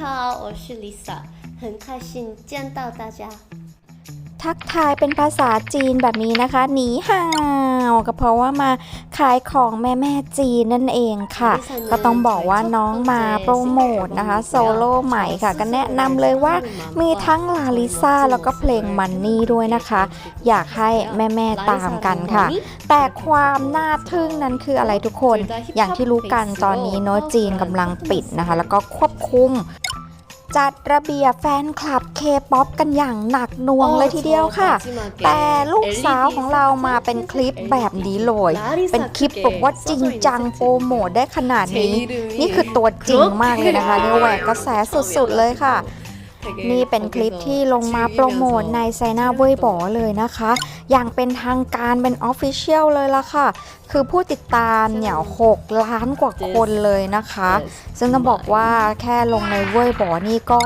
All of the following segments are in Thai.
好，我是 Lisa，很开心见到大家。 ทักทายเป็นภาษาจีนแบบนี้นะคะ หนีห่าวก็เพราะว่ามาขายของแม่แม่ๆจีนนั่นเองค่ะ ก็ต้องบอกว่าน้องมาโปรโมทนะคะ โซโล่ใหม่ค่ะ ก็แนะนำเลยว่ามีทั้งลาลิซ่าแล้วก็เพลงมันนี่ด้วยนะคะ อยากให้แม่แม่ๆตามกันค่ะ แต่ความน่าทึ่งนั้นคืออะไรทุกคน อย่างที่รู้กันตอนนี้เนอะจีนกำลังปิดนะคะ แล้วก็ควบคุม จัดระเบียบแฟนคลับเคป๊อปกันอย่างหนักหน่วงเลยทีเดียวค่ะ แต่ลูกสาวของเรามาเป็นคลิปแบบนี้เลย เป็นคลิปแบบว่าจริงจังโปรโมทได้ขนาดนี้ นี่คือตัวจริงมากเลยนะคะเรียกว่าแหวกกระแสสุดๆเลยค่ะ นี่เป็นคลิปที่ลงมาโปรโมทในไซน่าเว่ยบอเลยนะคะ อย่างเป็นทางการเป็นออฟฟิเชียลเลยล่ะค่ะ คือผู้ติดตามเนี่ย6ล้านกว่าคนเลยนะคะ ซึ่งต้องบอกว่าแค่ลงในเว่ยบอนี่ก็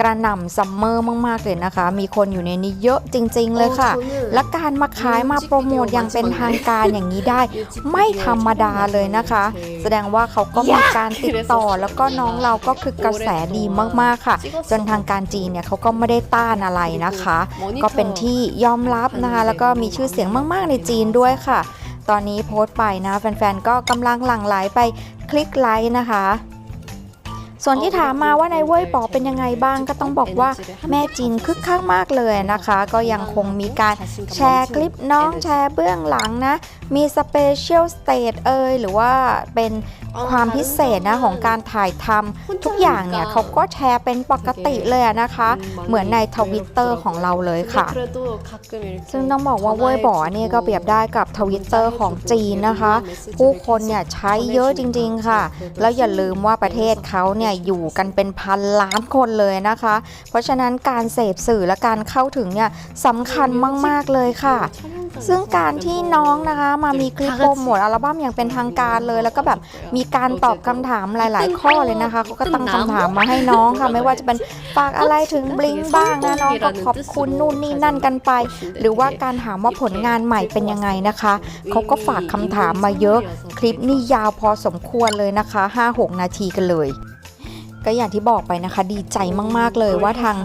กระหน่ำซัมเมอร์มาก ๆ เลยนะคะ มีคนอยู่ในนี้เยอะจริง ๆ เลยค่ะ และการมาขายมาโปรโมทอย่างเป็นทางการอย่างนี้ได้ ไม่ธรรมดาเลยนะคะ แสดงว่าเขาก็มีการติดต่อแล้วก็น้องเราก็คือกระแสดีมากๆค่ะ จนทางการจีนเนี่ยเขาก็ไม่ได้ต้านอะไรนะคะ ก็เป็นที่ยอมรับนะคะ แล้วก็มีชื่อเสียงมากๆในจีนด้วยค่ะ ตอนนี้โพสต์ไปนะแฟนๆก็กำลังหลั่งไหลไปคลิกไลค์นะคะส่วนที่ถามมาว่าในเว่ยป๋อเป็นยังไงบ้างก็ต้องบอกว่าแม่จีนคึกคักมากเลยนะคะ ก็ยังคงมีการแชร์คลิปน้องแชร์เบื้องหลังนะ มีสเปเชียลสเตจเอยหรือว่าเป็นความพิเศษนะของการถ่ายทำทุกอย่างเนี่ยเขาก็แชร์เป็นปกติเลยอะนะคะ เหมือนในทวิตเตอร์ของเราเลยค่ะ ซึ่งต้องบอกว่าเว่ยบอนี่ก็เปรียบได้กับทวิตเตอร์ของจีนนะคะ ผู้คนเนี่ยใช้เยอะจริงๆค่ะ แล้วอย่าลืมว่าประเทศเขาเนี่ยอยู่กันเป็นพันล้านคนเลยนะคะ เพราะฉะนั้นการเสพสื่อและการเข้าถึงเนี่ยสำคัญมากๆเลยค่ะ ซึ่งการที่น้องนะคะมามีคลิปโปรโมทอัลบั้มอย่างเป็นทางการเลย แล้วก็แบบมีการตอบคำถามหลาย ๆ ข้อเลยนะคะเขาก็ตั้งคำถามมาให้น้องค่ะ ไม่ว่าจะเป็นฝากอะไรถึงบลิงบ้างนะน้องก็ขอบคุณนู่นนี่นั่นกันไป หรือว่าการถามว่าผลงานใหม่เป็นยังไงนะคะเขาก็ฝากคำถามมาเยอะ คลิปนี่ยาวพอสมควรเลยนะคะ 5-6 นาทีกันเลย ก็อย่างที่บอกไปนะคะดีใจมาก ๆ เลยว่าทาง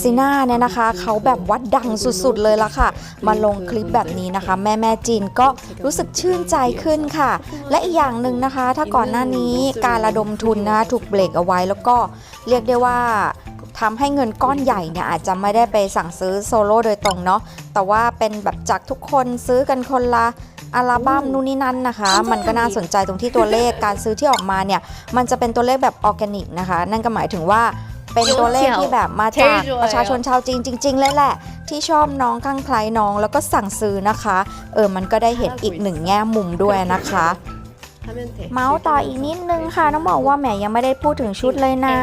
ซีน่าเนี่ยนะคะเขาแบบวัดดังสุด ๆ เลยละค่ะ มาลงคลิปแบบนี้นะคะ แม่แม่จีนก็รู้สึกชื่นใจขึ้นค่ะ และอีกอย่างหนึ่งนะคะ ถ้าก่อนหน้านี้การระดมทุนนะถูกเบรกเอาไว้แล้วก็เรียกได้ว่าทำให้เงินก้อนใหญ่เนี่ยอาจจะไม่ได้ไปสั่งซื้อโซโล่โดยตรงเนาะแต่ว่าเป็นแบบจากทุกคนซื้อกันคนละ อัลบั้มนู่นนี่นั่นนะคะ มันก็น่าสนใจตรงที่ตัวเลขการซื้อที่ออกมาเนี่ย มันจะเป็นตัวเลขแบบออร์แกนิกนะคะ นั่นก็หมายถึงว่าเป็นตัวเลขที่แบบมาจากประชาชนชาวจีนจริงๆเลยแหละ ที่ชอบน้องข้างใครน้องแล้วก็สั่งซื้อนะคะ เออมันก็ได้เห็นอีกหนึ่งแง่มุมด้วยนะคะ เมาส์ต่ออีกนิดนึงค่ะต้องบอกว่าแหมยังไม่ได้พูดถึงชุดเลยนะ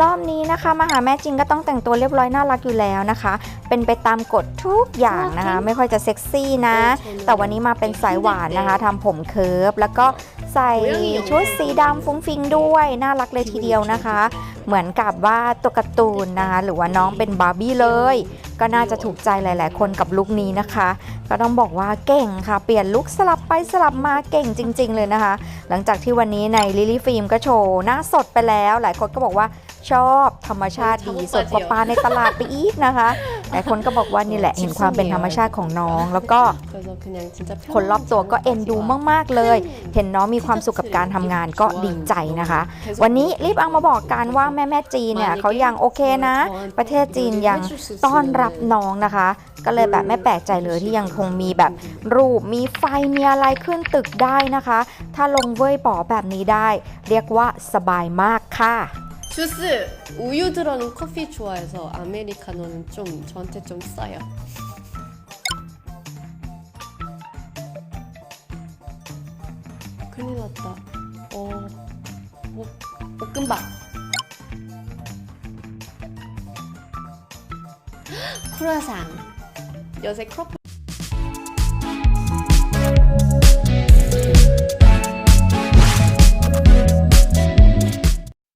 รอบนี้นะคะมาหาแม่จริงก็ต้องแต่งตัวเรียบร้อยน่ารักอยู่แล้วนะคะ เป็นไปตามกฎทุกอย่างนะคะ ไม่ค่อยจะเซ็กซี่นะ แต่วันนี้มาเป็นสายหวานนะคะทำผมเคิร์ฟแล้วก็ใส่ชุดสีดำฟุ้งฟิงด้วย น่ารักเลยทีเดียวนะคะ เหมือนกับว่าตัวการ์ตูนนะคะหรือว่าน้องเป็นบาร์บี้เลย ก็น่าจะถูกใจหลาย ๆ คนกับลุคนี้นะคะ ก็ต้องบอกว่าเก่งค่ะ เปลี่ยนลุคสลับไปสลับมาเก่งจริง ๆ เลยนะคะ หลังจากที่วันนี้ในลิลี่ฟิล์มก็โชว์หน้าสดไปแล้ว หลายคนก็บอกว่าชอบธรรมชาติดีสดกว่าปลาในตลาดไปอีกนะคะหลายคนก็บอกว่านี่แหละเห็นความเป็นธรรมชาติของน้อง แล้วก็คนรอบตัวก็เอ็นดูมาก ๆ เลย เห็นน้องมีความสุขกับการทำงานก็ดีใจนะคะ วันนี้รีบเอามาบอกกันว่าแม่แม่ๆจีนเนี่ยเขายังโอเคนะ ประเทศจีนยังต้อนรับน้องนะคะ ก็เลยแบบไม่แปลกใจเลยที่ยังคงมีแบบรูปมีไฟมีอะไรขึ้นตึกได้นะคะ ถ้าลงเว่ยป๋อแบบนี้ได้ เรียกว่าสบายมากค่ะ 주스 우유 들어는 커피 좋아해서 아메리카노는 좀 저한테 좀 싸요. 큰일 났다. 어, 볶, 볶음밥. 크루아상. 요새 크로플